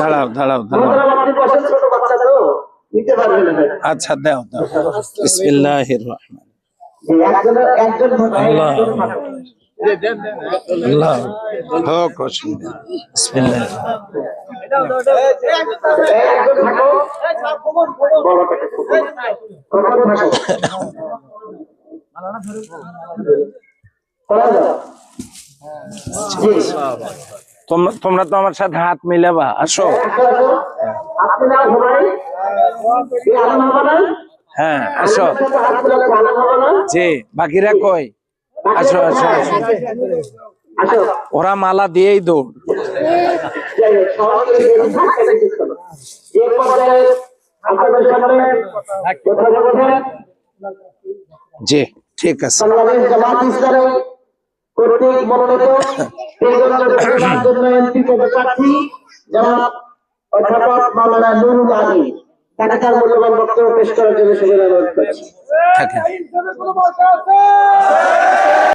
দাঁড়াও দাঁড়াও দাঁড়াও। আচ্ছা দাও দাও। বিসমিল্লাহির রহমান আল্লাহ। আল্লাহ। হোক অসুবিধা বিসমিল্লাহ তোমরা তো আমার সাথে হাত মিলাবা, আসো। হ্যাঁ আসো। জি, বাকিরা কই? আসো আসো আসো। ওরা মালা দিয়েই দৌড়। জি। ঠিক আছে। কর্তৃক মনোনীত তেজগাঁও বিধানসভার জন্য এমপি পদপ্রার্থী জনাব অধ্যাপক মাওলানা নুরুল আলী তাকে তার মূল্যবান বক্তব্য পেশ করার জন্য সুবিধা অনুরোধ করছি থাকেন